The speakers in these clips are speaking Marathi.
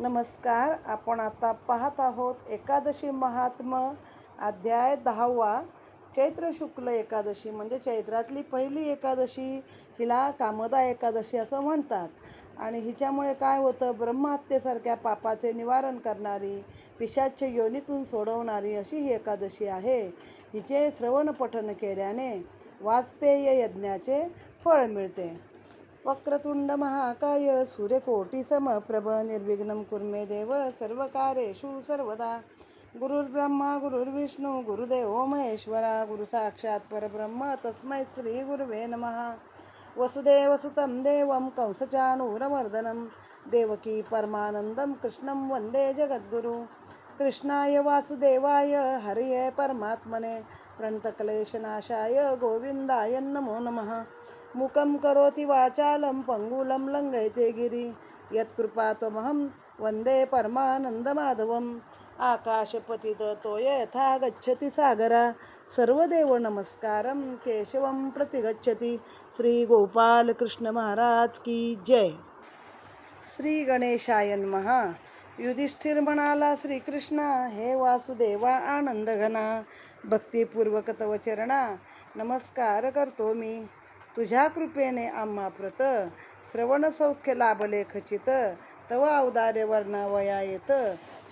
नमस्कार आपण आता पाहत आहोत एकादशी महात्म अध्याय दहावा चैत्र शुक्ल एकादशी म्हणजे चैत्रातली पहिली एकादशी हिला कामदा एकादशी असं म्हणतात. आणि हिच्यामुळे काय होतं ब्रह्महत्येसारख्या पापाचे निवारण करणारी पिशाच्या योनीतून सोडवणारी अशी ही एकादशी आहे. हिचे श्रवण पठन केल्याने वाजपेय यज्ञाचे फळ मिळते. वक्रतुंड महाकाय सूर्यकोटी समप्रभ कुर्मे देव सर्वकारेषु सर्वदा। गुरुर्ब्रह्मा गुरुर्विष्णू गुरुदेवो महेश्वरा गुरु साक्षात परब्रह्म तस्मै श्री गुरुवे नमः। वसुदेवसुतं देवं कंसचाणूरमर्दनं देवकी परमानन्दं कृष्णं वन्दे जगद्गुरु। कृष्णाय वासुदेवाय हरये परमात्मने। प्रणतक्लेशनाशाय गोविन्दाय नमो नमः। मुखं करोति वाचालं पङ्गुलं लङ्घयते गिरि। यत्कृपात्वमहं वन्दे परमानन्दमाधवम्। आकाशपतितो यथा गच्छति सागरा। सर्वदेव नमस्कारं केशवं प्रति गच्छति श्रीगोपालकृष्णमहाराज की जय। श्री गणेशाय महा युधिष्ठिर म्हणाला श्रीकृष्णा हे वासुदेवा आनंद घना भक्तिपूर्वक तव चरणा नमस्कार करतो मी। तुझ्या कृपेने आम्हा प्रत श्रवण सौख्य लाभले खचित. तव औदार्य वर्णावया येत.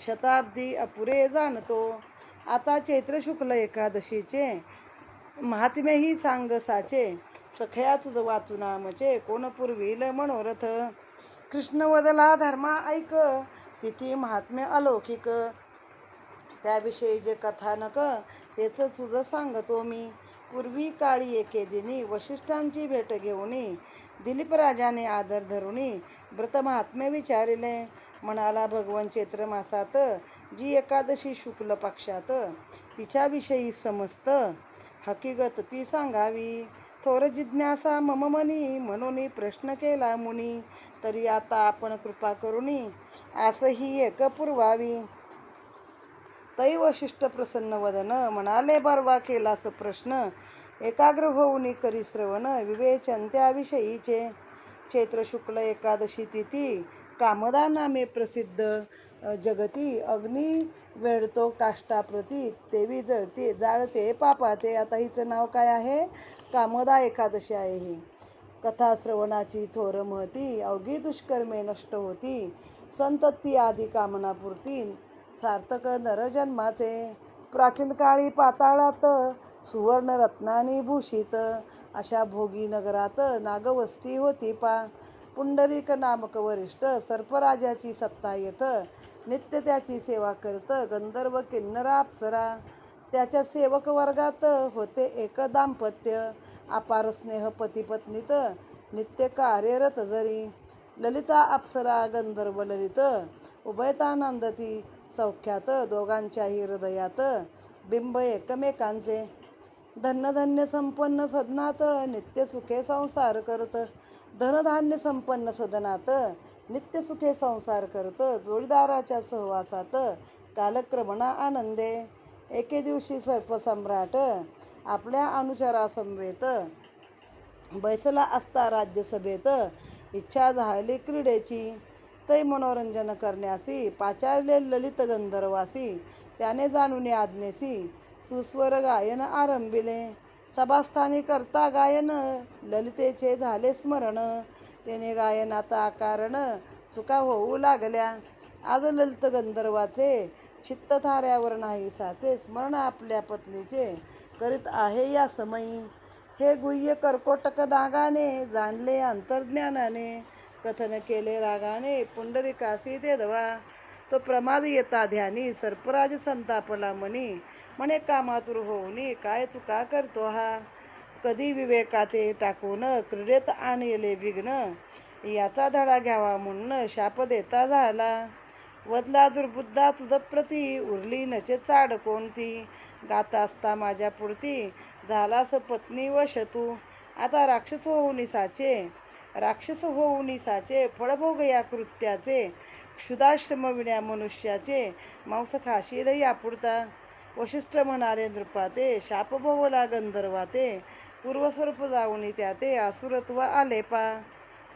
शताब्दी अपुरे जाणतो. आता चैत्र शुक्ल एकादशीचे. महात्मेही सांग साचे. सखया तुझ वाचू नामचे. कोण पुरविल मनोरथ. कृष्ण वदला धर्मा ऐक. तिथी महात्म्य अलौकिक. त्याविषयी जे कथानक तेच तुझं सांगतो मी. पूर्वी काळी एके दिनी वशिष्ठांची भेट घेऊनी दिलीप राजाने आदर धरुणी व्रतमहात्म्य विचारिले. म्हणाला भगवन चैत्रमासात जी एकादशी शुक्ल पक्षात तिच्याविषयी समस्त हकीकत ती सांगावी. थोर जिज्ञासा मम मनी म्हणून प्रश्न केला मुनी. तरी आता आपण कृपा करुनी असंही एक पुरवावी. तै वशिष्ठ प्रसन्न वदन म्हणाले बरवा केलास प्रश्न एकाग्र होऊन करी श्रवण विवेचन त्याविषयीचे चैत्र शुक्ल एकादशी तिथी कामदा नामे प्रसिद्ध. जगती अग्नी वेळतो काष्टाप्रती तेवी जळते जाळते पापाते. आता हिचं नाव काय आहे? कामदा एकादशी आहे ही. कथा श्रवणाची थोर महती अवघी दुष्कर्मे नष्ट होती. संतती आदी कामनापुरती सार्थक नरजन्माचे. प्राचीन काळी पाताळात सुवर्ण रत्नानी भूषित. अशा भोगी नगरात नागवस्ती होती पा. पुंडरीक नामक वरिष्ठ सर्पराजाची सत्ता येत. नित्य त्याची सेवा करत गंधर्व किन्नरा अप्सरा त्याच्या सेवक वर्गात होते एक दाम्पत्य. अपार स्नेह पतीपत्नीत नित्य कार्यरत जरी. ललिता अप्सरा गंधर्व ललित. उभयतानंदती सौख्यात दोघांच्याही हृदयात बिंब एकमेकांचे. धनधान्य संपन्न सदनात नित्य सुखे संसार करत. धनधान्य संपन्न सदनात नित्य सुखे संसार करत. जोडीदाराच्या सहवासात कालक्रमणा आनंदे. एके दिवशी सर्पसम्राट आपल्या अनुचरासमवेत. बैसला असता राज्यसभेत. इच्छा झाली क्रीडेची. तै मनोरंजन करण्यासी पाचारले ललित गंधर्वासी त्याने जाणून आज्ञेसी सुस्वर गायन आरंभिले. सभास्थानी करता गायन ललितेचे झाले स्मरण. त्याने गायनाचा कारण चुका होऊ लागल्या. आज ललित गंधर्वाचे चित्त थाऱ्यावर नाही साचे स्मरण आपल्या पत्नीचे करीत आहे या समयी. हे गुह्य कर्कोटक नागाने जाणले अंतर्ज्ञानाने. कथन केले रागाने पुंडरिकासी ते दवा तो प्रमाद येता ध्यानी सर्पराज संतापला मनी. म्हणे कामातुर होऊनी काय चुका करतो हा? कधी विवेकाचे टाकून क्रीडेत आणले विघ्न? याचा धडा घ्यावा म्हणून शाप देता झाला. वदला दुर्बुद्धा तुझ प्रती उरली नचे चाड कोणती? गाता असता माझ्या पुरती झालास पत्नी वश तू आता राक्षस होऊन साचे. राक्षस होऊनी साचे फळभोग या कृत्याचे क्षुदाश्रम विण्या मनुष्याचे मांस खाशील यापुरता. वशिष्ठ म्हणाले नृपाते शापभोवला गंधर्वाते पूर्वस्वरूप जाऊनी त्या ते असुरत्व आले पा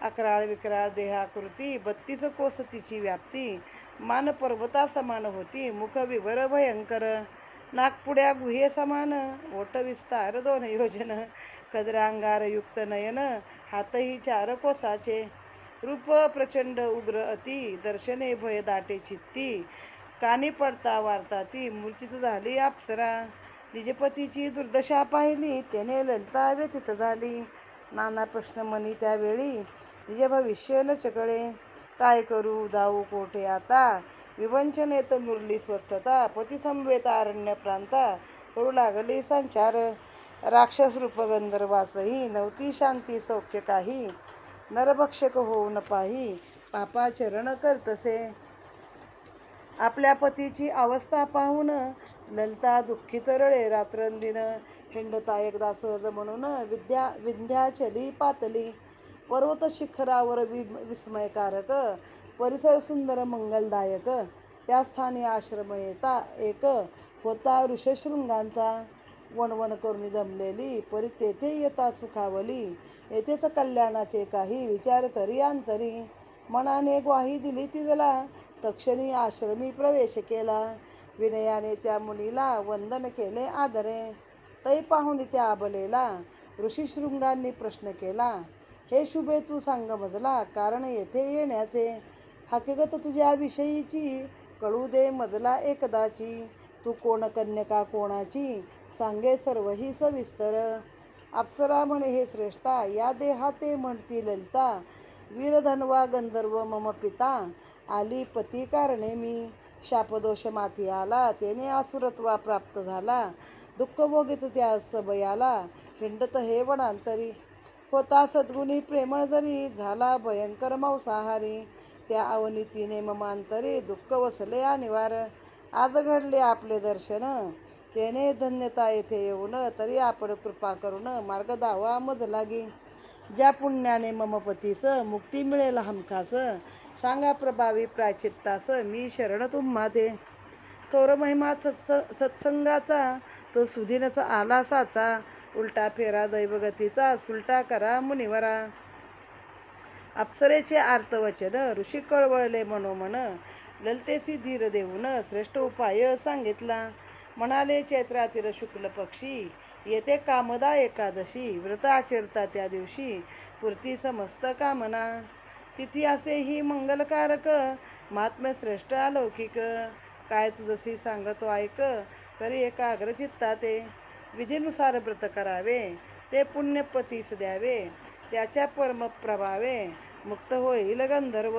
अकराळ विकराळ देहाकृती बत्तीस कोस तिची व्याप्ती मान पर्वता समान होती मुख विवर भयंकर. नागपुड्या गुहे समान ओट विस्तार दोन योजन कदरांगार युक्त नयन हातही चार कोसाचे रूप प्रचंड उग्र अति दर्शने भय दाटे चित्ती. कानी पडता वार्ता ती मूर्चित झाली अप्सरा निजपतीची दुर्दशा पाहिली त्याने ललिता व्यथित झाली. नाना प्रश्न मनी त्यावेळी निज भविष्य न चकळे. काय करू जाऊ कोठे आता? विवंचनेत मुरली स्वस्थता पती संवेत अरण्य प्रांता. करू लागली संचार. राक्षस रूप गंधर्वासही नव्हती शांती सौख्य काही. नरभक्षक होऊ न पाही पापाचरण करतसे आपल्या पतीची अवस्था पाहून ललिता दुःखी तरळे रात्रंदिन हिंडता एकदा सहज म्हणून विद्या विंध्याचली पातली. पर्वत शिखरावर वि विस्मयकारक परिसर सुंदर मंगलदायक. त्या स्थानी आश्रम येता एक होता ऋषशृंगांचा. वणवण करून दमलेली परी तेथे येता सुखावली. येथेच कल्याणाचे काही विचार करी अंतरी. मनाने ग्वाही दिली तिला तक्षणी आश्रमी प्रवेश केला. विनयाने त्या मुनीला वंदन केले आदरे. तै पाहुणी त्या आबलेला ऋषीशृंगांनी प्रश्न केला हे शुभे तू सांग मजला कारण येथे येण्याचे. हकीकत तुझ्या विषयीची कळू दे मजला एकदाची. तू कोण कन्यका कोणाची? सांगे सर्व ही सविस्तर. अप्सरा म्हणे हे श्रेष्ठा या देहाते म्हणती ललिता वीरधनवा गंधर्व मम पिता आली पती कारणे मी. शापदोष माती आला त्याने असुरत्वा प्राप्त झाला दुःख भोगित त्या सबयाला हिंडत हे वणांतरी होता सद्गुणी प्रेमळ जरी झाला भयंकर मांसाहारी. त्या अवनीतीने ममांतरी दुःख वसले अनिवार. आज घडले आपले दर्शन. त्याने धन्यता येथे येऊन तरी आपण कृपा करून मार्ग दावा मज लागी. ज्या पुण्याने ममपतीचं मुक्ती मिळेल हमखास सांगा प्रभावी प्राचित्तास मी शरण तुम्हा दे. थोर महिमा सत्स सत्संगाचा तो सुदिनचा आलासाचा उलटा फेरा दैवगतीचा सुलटा करा मुनिवरा. अप्सरेचे आर्तवचन ऋषी कळवळले मनोमन ललतेसी धीर देऊन श्रेष्ठ उपाय सांगितला. म्हणाले चैत्रातील शुक्ल पक्षी येते कामदा एकादशी व्रत आचरता त्या दिवशी पुरती समस्त कामना. तिथी असे ही मंगलकारक महात्म्य श्रेष्ठ अलौकिक. काय तुझशी सांगतो ऐक करी एकाग्र चित्ता ते विधीनुसार व्रत करावे ते पुण्यपतीस द्यावे त्याच्या परमप्रभावे मुक्त होईल गंधर्व.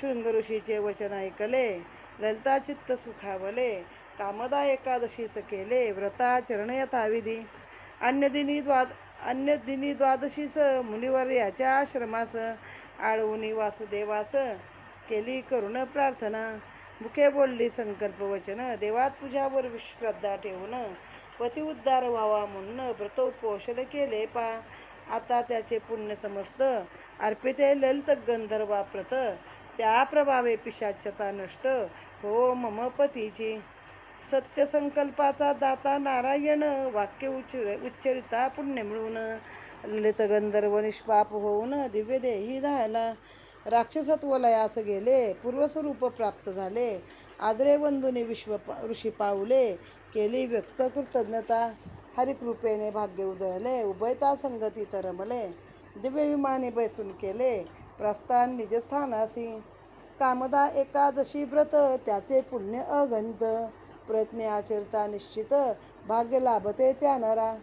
शृंग ऋषीचे वचन ऐकले. ललिता चित्त सुखावले. कामदा एकादशीस केले व्रता चरणयथाविधी अन्यदिनी द्वाद अन्य दिनी द्वादशीस मुनिवर याच्या आश्रमास आळवणी वासुदेवास केली करुण प्रार्थना. मुखे बोलली संकल्प वचन देवात तुझ्यावर श्रद्धा ठेवून पती उद्धार व्हावा म्हणून व्रतोपोषण केले पा. आता त्याचे पुण्य समस्त. अर्पिते ललित गंधर्वाप्रत. त्या प्रभावे पिशाच्यता नष्ट. हो मम पतीची सत्यसंकल्पाचा दाता नारायण वाक्य उच्चर उच्चरिता पुण्य मिळून. ललित गंधर्व निष्पाप होऊन दिव्य देही झाला राक्षसत्व लयास गेले पूर्वस्वरूप प्राप्त झाले. आदरे बंधूने विश्व ऋषी पावले केली व्यक्त कृतज्ञता. हरिकृपेने भाग्य उजळले उभयता संगती तरमले दिव्य विमाने बैसून केले प्रस्थान निजस्थानासी. कामदा एकादशी व्रत त्याचे पुण्य अगणित प्रयत्ने आचरता निश्चित भाग्य लाभते त्या नरा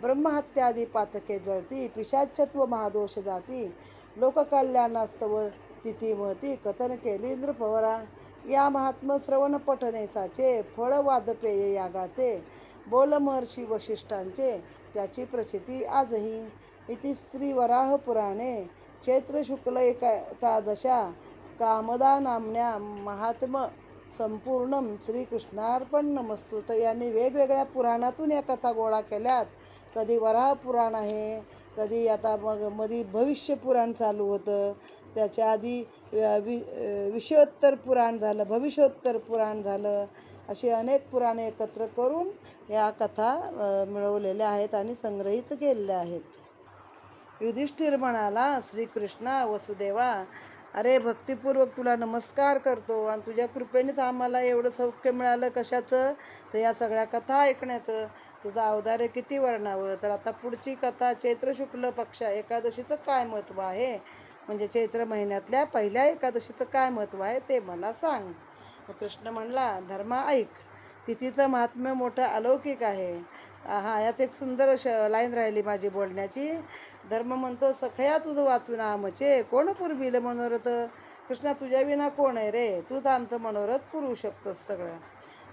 ब्रह्महत्यादी पातके जळती पिशाचत्व महादोष जाती. लोककल्याणास्तव तिथी महती कथन केली नृपवरा. या महात्म श्रवण पठनेसाचे फळ वादपेय यागाचे. बोल महर्षी वशिष्ठांचे त्याची प्रचिती आजही. इति श्रीवराह पुराणे चैत्र शुक्ल एका एकादशा. कामदा नामन्या महात्म संपूर्ण श्रीकृष्णार्पण नमस्तु तर यांनी वेगवेगळ्या पुराणातून या कथा गोळा केल्यात. कधी वराह पुराण आहे कधी आता मग मधी भविष्य पुराण चालू होतं. त्याच्या आधी वि विषयोत्तर पुराण झालं भविष्योत्तर पुराण झालं. अशी अनेक पुराणे एकत्र करून या कथा मिळवलेल्या आहेत आणि संग्रहित केलेल्या आहेत. युधिष्ठिर म्हणाला श्रीकृष्णा वसुदेवा अरे भक्तिपूर्वक तुला नमस्कार करतो आणि तुझ्या कृपेनेच आम्हाला एवढं सौख्य मिळालं कशाचं? तर या सगळ्या कथा ऐकण्याचं. तुझं अवधार्य किती वर्णावं तर आता पुढची कथा चैत्र शुक्ल पक्ष एकादशीचं काय महत्त्व आहे? म्हणजे चैत्र महिन्यातल्या पहिल्या एकादशीचं काय महत्त्व आहे ते मला सांग. कृष्ण म्हणला धर्मा ऐक. तिथीचं महात्म्य मोठं अलौकिक आहे. हा यात एक सुंदर श लाईन राहिली माझी बोलण्याची. धर्म म्हणतो सखया तुझं वाचून आमचे कोण पुरविल मनोरथ? कृष्णा तुझ्या विना कोण आहे रे? तूच आमचं मनोरथ पुरवू शकतोस सगळं.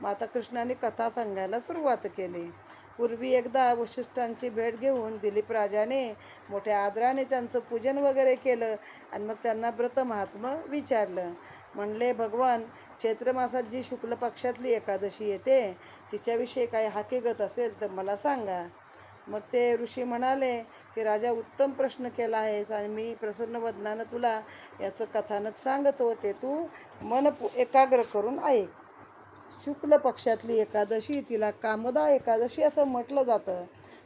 मग आता कृष्णाने कथा सांगायला सुरुवात केली. पूर्वी एकदा वशिष्ठांची भेट घेऊन दिलीप राजाने मोठ्या आदराने त्यांचं पूजन वगैरे केलं आणि मग त्यांना व्रत महात्मा विचारलं. म्हणले भगवान चैत्रमासात जी शुक्ल पक्षातली एकादशी येते तिच्याविषयी काही हकीकत असेल तर मला सांगा. मग ते ऋषी म्हणाले की राजा उत्तम प्रश्न केला आहेस आणि मी प्रसन्न वदनानं तुला याचं कथानक सांगतो ते तू मन पु- एकाग्र करून ऐक. शुक्ल पक्षातली एकादशी तिला कामदा एकादशी असं म्हटलं जातं.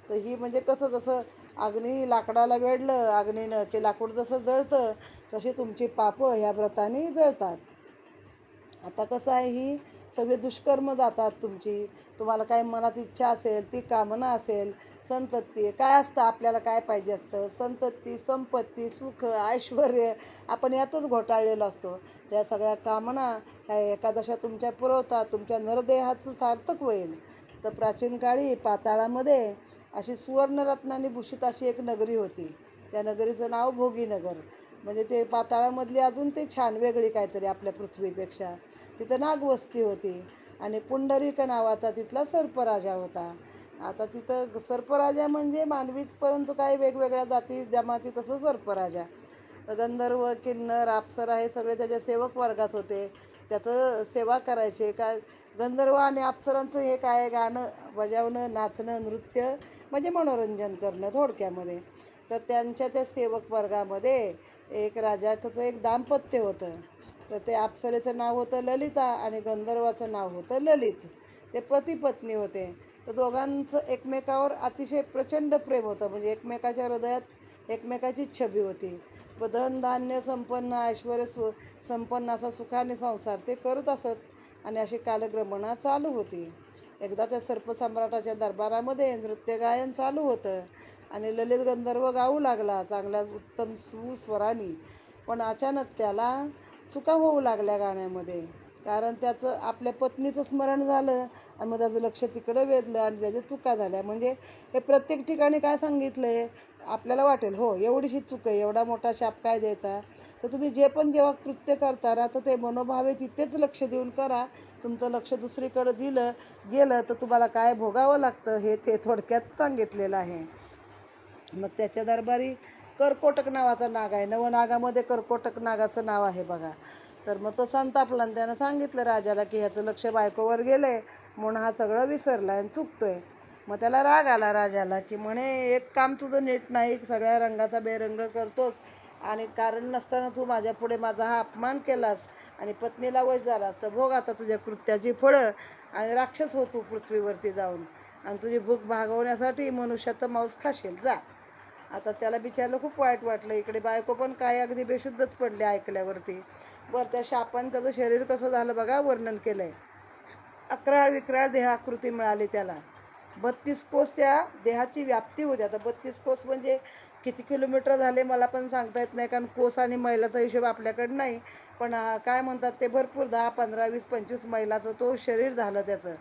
तर ही म्हणजे कसं जसं अग्नी लाकडाला वेढलं अग्नीनं की लाकूड जसं जळतं तशी तुमची पापं ह्या व्रताने जळतात. आता कसं आहे ही सगळे दुष्कर्म जातात तुमची. तुम्हाला काय मनात इच्छा असेल ती कामना असेल संतती काय असतं आपल्याला काय पाहिजे असतं? संतती संपत्ती सुख ऐश्वर आपण यातच घोटाळलेलो असतो. त्या सगळ्या कामना ह्या एकादशा तुमच्या पुरवतात तुमच्या नरदेहाचं सार्थक होईल. तर प्राचीन काळी पाताळामध्ये अशी सुवर्णरत्नाने भूषित अशी एक नगरी होती. त्या नगरीचं नाव भोगीनगर. म्हणजे ते पाताळामधली अजून ते छान वेगळी काहीतरी आपल्या पृथ्वीपेक्षा. तिथं नागवस्ती होती आणि पुंडरीक नावाचा तिथला सर्पराजा होता. आता तिथं सर्पराजा म्हणजे मानवीच परंतु काही वेगवेगळ्या जाती जमाती तसं सर्पराजा. गंधर्व किन्नर अप्सरा हे सगळे त्याच्या सेवक वर्गात होते. त्याचं सेवा करायचे. काय गंधर्व आणि अप्सरांचं हे काय गाणं बजावणं नाचणं नृत्य म्हणजे मनोरंजन करणं थोडक्यामध्ये. तर त्यांच्या त्या सेवक वर्गामध्ये एक राजाचं एक दाम्पत्य होतं. तर ते अप्सरेचं नाव होतं ललिता आणि गंधर्वाचं नाव होतं ललित. ते पतीपत्नी होते. तर दोघांचं एकमेकावर अतिशय प्रचंड प्रेम होतं. म्हणजे एकमेकाच्या हृदयात एकमेकाची छबी होती. व संपन्न ऐश्वर सु संपन्न असा सुखाने संसार ते करत असत. आणि अशी कालक्रमणा चालू होती. एकदा त्या सर्पसम्राटाच्या दरबारामध्ये नृत्य गायन चालू होतं. आणि ललित गंधर्व गाऊ लागला चांगल्या उत्तम सुस्वराने. पण अचानक त्याला चुका होऊ लागल्या गाण्यामध्ये. कारण त्याचं आपल्या पत्नीचं स्मरण झालं आणि मग त्याचं लक्ष तिकडं वेधलं आणि त्याच्या चुका झाल्या. म्हणजे हे प्रत्येक ठिकाणी काय सांगितलं आहे आपल्याला वाटेल हो एवढीशी चूक आहे एवढा मोठा शाप काय द्यायचा? तर तुम्ही जे पण जेव्हा कृत्य करता ना तर ते मनोभावे तिथेच लक्ष देऊन करा. तुमचं लक्ष दुसरीकडं दिलं गेलं तर तुम्हाला काय भोगावं लागतं हे ते थोडक्यात सांगितलेलं आहे. मग त्याच्या दरबारी कर्कोटक नावाचा नाग आहे. नवनागामध्ये कर्कोटक नागाचं नाव आहे बघा. तर मग तो संतापला आणि त्यानं सांगितलं राजाला की ह्याचं लक्ष बायकोवर गेलं आहे म्हणून हा सगळं विसरला आणि चुकतोय. मग त्याला राग आला राजाला की म्हणे एक काम तुझं नीट नाही सगळ्या रंगाचा बेरंग करतोस आणि कारण नसताना तू माझ्या पुढे माझा हा अपमान केलास आणि पत्नीला वश झालास तर भोग आता तुझ्या कृत्याची फळं आणि राक्षस हो तू पृथ्वीवरती जाऊन. आणि तुझी भूक भागवण्यासाठी मनुष्याचं मांस खाशील जा. आता त्याला बिचारलं खूप वाईट वाटलं. इकडे बायको पण काय अगदी बेशुद्धच पडले ऐकल्यावरती. बर त्या शापान त्याचं शरीर कसं झालं बघा वर्णन केलं आहे अकराळ विक्राळ देहाकृती मिळाली त्याला. बत्तीस कोस त्या देहाची व्याप्ती होती. आता बत्तीस कोस म्हणजे किती किलोमीटर झाले मला पण सांगता येत नाही कारण कोस आणि मैलाचा हिशोब आपल्याकडे नाही. पण काय म्हणतात ते भरपूर दहा पंधरा वीस पंचवीस मैलाचं तो शरीर झालं त्याचं.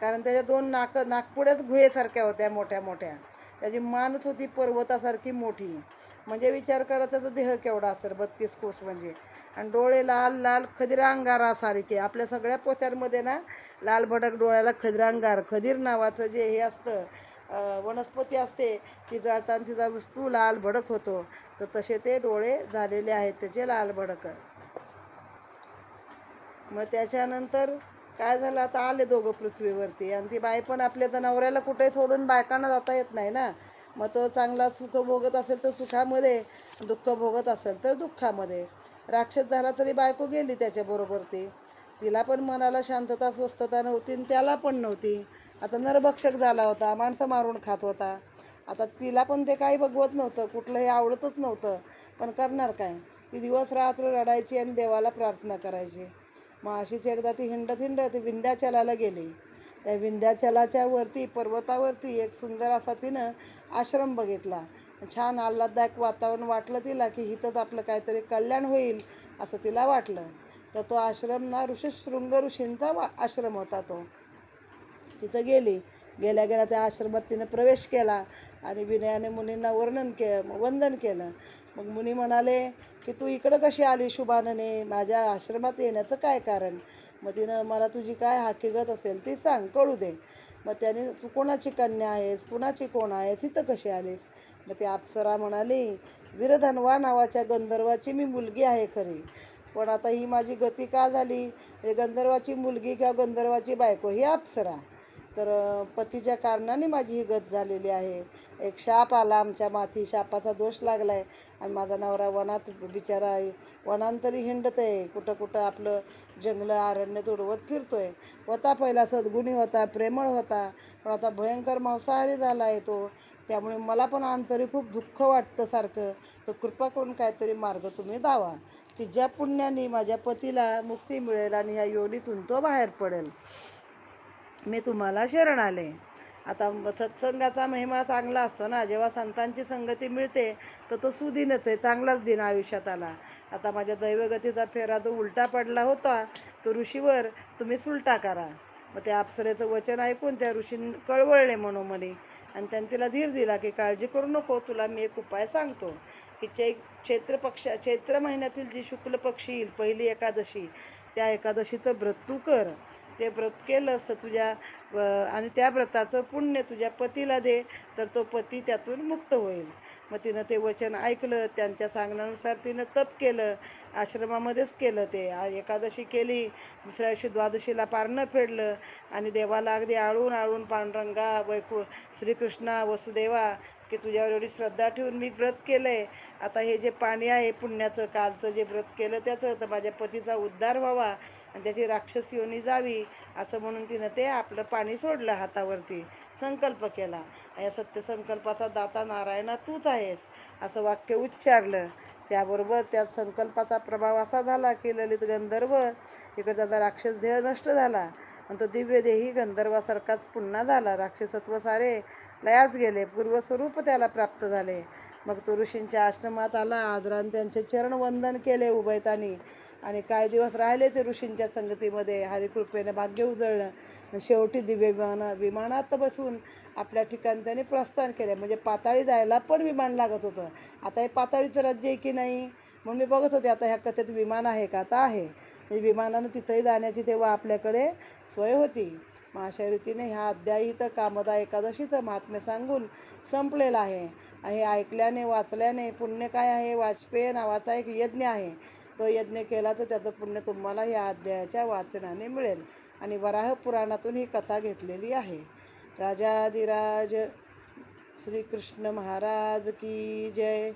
कारण त्याच्या दोन नाक नागपुड्याच गुहेसारख्या होत्या मोठ्या मोठ्या. त्याची मानच होती पर्वतासारखी मोठी. म्हणजे विचार करा त्याचा देह केवढा असेल? बत्तीस कोस म्हणजे. आणि डोळे लाल लाल खदिरांगारासारखे आपल्या सगळ्या पोत्यांमध्ये ना लाल भडक डोळ्याला खदिरांगार. खदीर नावाचं जे हे असतं वनस्पती असते ती जळताना तिचा वस्तू लाल भडक होतो. तर तसे ते डोळे झालेले आहेत त्याचे लाल भडक. मग त्याच्यानंतर काय झालं? आता आले दोघं पृथ्वीवरती. आणि ती बाई पण आपल्या तर नवऱ्याला कुठे सोडून बायकांना जाता येत नाही ना. मग तो चांगला सुख भोगत असेल तर सुखामध्ये दुःख भोगत असेल तर दुःखामध्ये. राक्षस झाला तरी बायको गेली त्याच्याबरोबर ती. तिला पण मनाला शांतता स्वस्थता नव्हती आणि त्याला पण नव्हती. आता नरभक्षक झाला होता माणसं मारून खात होता. आता तिला पण ते काही बघवत नव्हतं कुठलंही आवडतच नव्हतं. पण करणार काय? ती दिवस रात्र रडायची आणि देवाला प्रार्थना करायची. मग अशीच एकदा ती हिंडत हिंडत विंध्याचलाला गेली. त्या विंध्याचलाच्या वरती पर्वतावरती एक सुंदर असा तिनं आश्रम बघितला. छान आल्हाददायक वातावरण वाटलं तिला की इथंच आपलं काहीतरी कल्याण होईल असं तिला वाटलं. तर तो आश्रम ना ऋषशृंग ऋषींचा वा आश्रम होता तो. तिथं गेली. गेल्या गेल्या त्या आश्रमात तिने प्रवेश केला आणि विनयाने मुनींना वर्णन के वंदन केलं. मग मुनी म्हणाले की तू इकडं कशी आली शुभानने? माझ्या आश्रमात येण्याचं काय कारण? मग तिनं मला तुझी काय हकीकत असेल ती सांग कळू दे. मग त्याने तू कोणाची कन्या आहेस? कुणाची कोण आहेस? इथं कशी आलीस? मग ती अप्सरा म्हणाली वीरधनवा नावाच्या गंधर्वाची मी मुलगी आहे खरी. पण आता ही माझी गती का झाली? म्हणजे गंधर्वाची मुलगी किंवा गंधर्वाची बायको ही अप्सरा. तर पतीच्या कारणाने माझी ही गत झालेली आहे. एक शाप आला आमच्या माथी शापाचा दोष लागला आहे आणि माझा नवरा वनात बिचारा वनांतरी हिंडत आहे कुठं कुठं आपलं जंगलं आरण्य तुडवत आहे होता पहिला सद्गुणी होता प्रेमळ होता पण आता भयंकर मांसाहारी झाला आहे तो. त्यामुळे मला पण अंतरी खूप दुःख वाटतं सारखं. तर कृपा करून काहीतरी मार्ग तुम्ही दावा. की ज्या पुण्याने माझ्या पतीला मुक्ती मिळेल आणि ह्या योनीतून तो बाहेर पडेल. मी तुम्हाला शरण आले. आता सत्संगाचा महिमा चांगला असतो ना जेव्हा संतांची संगती मिळते तर तो सुदिनच आहे चांगलाच दिन आयुष्यात आला. आता माझ्या दैवगतीचा फेरा जो उलटा पडला होता तो ऋषीवर तुम्ही सुलटा करा. मग त्या अप्सरेचं वचन ऐकून त्या ऋषीं कळवळले मनोमनी. आणि त्यांनी तिला धीर दिला की काळजी करू नको तुला मी एक उपाय सांगतो. की चै चैत्र पक्ष चैत्र महिन्यातील जी शुक्ल पक्षी येईल पहिली एकादशी त्या एकादशीचं व्रत तू कर. ते व्रत केलं असतं तुझ्या व- आणि त्या व्रताचं पुण्य तुझ्या पतीला दे तर तो पती त्यातून मुक्त होईल. मग तिनं ते वचन ऐकलं त्यांच्या सांगण्यानुसार तिनं तप केलं आश्रमामध्येच केलं ते. एकादशी केली दुसऱ्या दिवशी द्वादशीला पारणं फेडलं आणि देवाला अगदी आळून आळून पांडुरंगा वैकु श्रीकृष्णा वसुदेवा की तुझ्यावर एवढी श्रद्धा ठेवून मी व्रत केलं आहे आता हे जे पाणी आहे पुण्याचं कालचं जे व्रत केलं त्याचं तर माझ्या पतीचा उद्धार व्हावा. आणि त्याची राक्षस योनी जावी असं म्हणून तिनं ते आपलं पाणी सोडलं हातावरती संकल्प केला. या सत्यसंकल्पाचा दाता नारायणा तूच आहेस असं वाक्य उच्चारलं. त्याबरोबर त्या संकल्पाचा प्रभाव असा झाला की ललित गंधर्व इकडे त्याचा राक्षस देह नष्ट झाला. आणि तो दिव्य देही गंधर्वासारखाच पुन्हा झाला. राक्षसत्व सारे लयास गेले. पूर्वस्वरूप त्याला प्राप्त झाले. मग तो ऋषींच्या आश्रमात आला. आदरान त्यांचे चरण वंदन केले उभयतानी. आणि काही दिवस राहिले ते ऋषींच्या संगतीमध्ये. हरिकृपेने भाग्य उजळलं. शेवटी दिव्य विमाना विमानात बसून आपल्या ठिकाणी त्यांनी प्रस्थान केले. म्हणजे पाताळी जायला पण विमान लागत होतं. आता हे पाताळीचं राज्य आहे की नाही? म्हणून मी बघत होते आता ह्या कथेत विमान आहे का? आता आहे. म्हणजे विमानानं तिथंही जाण्याची तेव्हा आपल्याकडे सोय होती. मग अशा रीतीने ह्या अध्यायी तर कामदा एकादशीचं महात्म्य सांगून संपलेलं आहे. आणि हे ऐकल्याने वाचल्याने पुण्य काय आहे? वाजपेय नावाचा एक यज्ञ आहे. तो यज्ञ केला तर त्याचं पुण्य तुम्हाला या अध्यायाच्या वाचनाने मिळेल. आणि वराह पुराणातून ही कथा घेतलेली आहे. राजाधिराज श्रीकृष्ण महाराज की जय.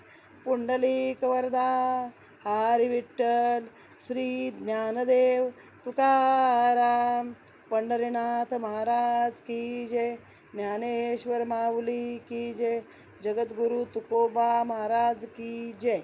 पुंडलिक वरदा हरी विठ्ठल श्री ज्ञानदेव तुकाराम. पंढरीनाथ महाराज की जय. ज्ञानेश्वर माऊली की जय. जगद्गुरु तुकोबा महाराज की जय.